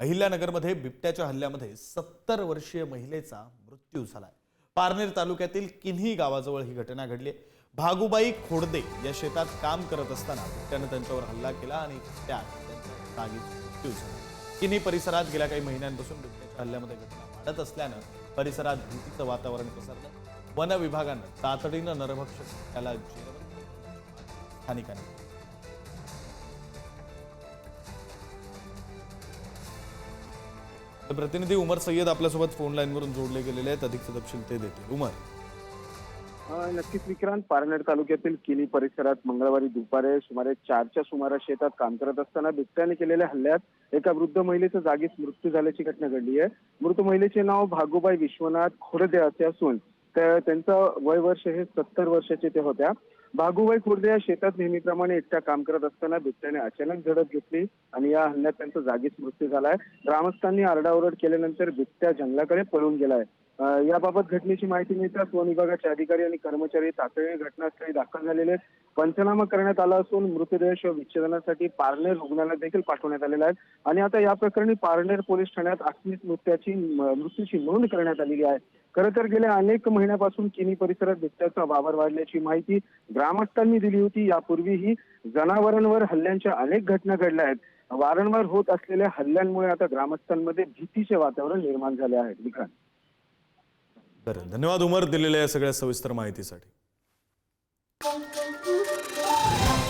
अहिल्यानगरमध्ये बिबट्याच्या हल्ल्यामध्ये सत्तर वर्षीय महिलेचा मृत्यू झालाय. पारनेर तालुक्यातील किन्ही गावाजवळ ही घटना घडली आहे. भागुबाई खोडदे या शेतात काम करत असताना बिबट्यानं त्यांच्यावर हल्ला केला आणि त्यात त्यांचा जागीच मृत्यू झाला. किन्ही परिसरात गेल्या काही महिन्यांपासून बिबट्याच्या हल्ल्यामध्ये घटना वाढत असल्यानं परिसरात भीतीचं वातावरण पसरलं. वन विभागानं तातडीनं नरभक्षक त्याला जेरबंद स्थानिकांनी तर प्रतिनिधी उमर सय्यद आपल्यासोबत फोन लाईनवरून जोडले गेलेले आहेत. अधिकचे तपशील ते देतील. उमर. नक्कीच विक्रांत. पारनेर तालुक्यातील किली परिसरात मंगळवारी दुपारे सुमारे चारच्या सुमारास शेतात काम करत असताना बिबट्याने केलेल्या हल्ल्यात एका वृद्ध महिलेचा जागीच मृत्यू झाल्याची घटना घडली आहे. मृत महिलेचे नाव भागोबाई विश्वनाथ खोरदे असे असून त्या- त्यांचं वय वर्ष हे सत्तर वर्षाचे ते होत्या. भागुबाई खुर्दे या शेतात नेहमीप्रमाणे एकट्या काम करत असताना बिबट्याने अचानक झडप घेतली आणि या हल्ल्यात त्यांचा जागीच मृत्यू झालाय. ग्रामस्थांनी आरडाओरड केल्यानंतर बिबट्या जंगलाकडे पळून गेलाय. याबाबत घटनेची माहिती मिळताच वन विभागाचे अधिकारी आणि कर्मचारी तातडीने घटनास्थळी दाखल झालेले आहेत. पंचनामा करण्यात आला असून मृतदेह विच्छेदनासाठी पारनेर रुग्णालयात देखील पाठवण्यात आलेला आहे आणि आता या प्रकरणी पारनेर पोलीस ठाण्यात आकस्मिक मृत्याची मृत्यूची नोंद करण्यात आलेली आहे. खरं तर गेल्या अनेक महिन्यापासून किनी परिसरात बिबट्याचा वावर वाढल्याची माहिती ग्रामस्थांनी दिली होती. यापूर्वीही जनावरांवर हल्ल्यांच्या अनेक घटना घडल्या आहेत. वारंवार होत असलेल्या हल्ल्यांमुळे आता ग्रामस्थांमध्ये भीतीचे वातावरण निर्माण झाले आहे. विक्रांत. धन्यवाद उमर दिलेल्या सगळ्या सविस्तर माहितीसाठी. Thank you.